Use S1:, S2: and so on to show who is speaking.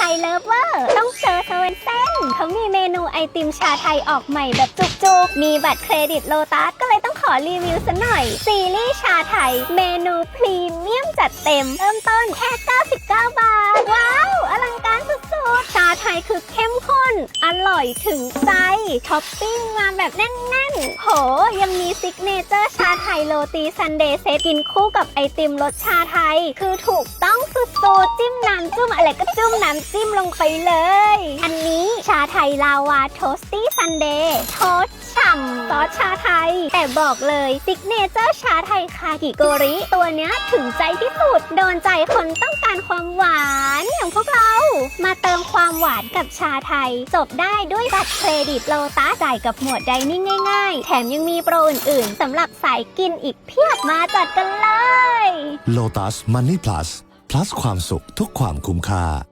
S1: ไทยเลิฟเวอร์ ต้องเจอเซเว่นเซนเขามีเมนูไอติมชาไทยออกใหม่แบบจุกๆ มีบัตรเครดิตโลตัสก็เลยต้องขอรีวิวซะหน่อย ซีรีส์ชาไทย เมนูพรีเมียมจัดเต็ม เริ่มต้นแค่ 99 บาท ว้าว อลังการสุดๆ ชาไทยคือเข้มข้น อร่อยถึงใจท็อปปิ้งมาแบบแน่นๆ โห ยังมีซิกเนเจอร์ชาไทยโรตีซันเดย์เซตกินคู่กับไอติมรสชาไทย คือถูกต้องสุดำจุ้มอะไรก็จุ้มน้ำจิ้มลงไปเลย อันนี้ชาไทยลาวาโทสตี้ซันเดย์โทสฉ่ำซอสชาไทย แต่บอกเลยซิกเนเจอร์ชาไทยคากิโกริ ตัวเนี้ยถึงใจที่สุด โดนใจคนต้องการความหวานอย่างพวกเรา มาเติมความหวานกับชาไทย จบได้ด้วยบัตรเครดิตโลตัสจ่ายกับหมวดไดนิ่งง่าย ๆ แถมยังมีโปรอื่นๆสำหรับสายกินอีกเพียบมาจัดกันเลย
S2: Lotus Money Plus plus ความสุขทุกความคุ้มค่า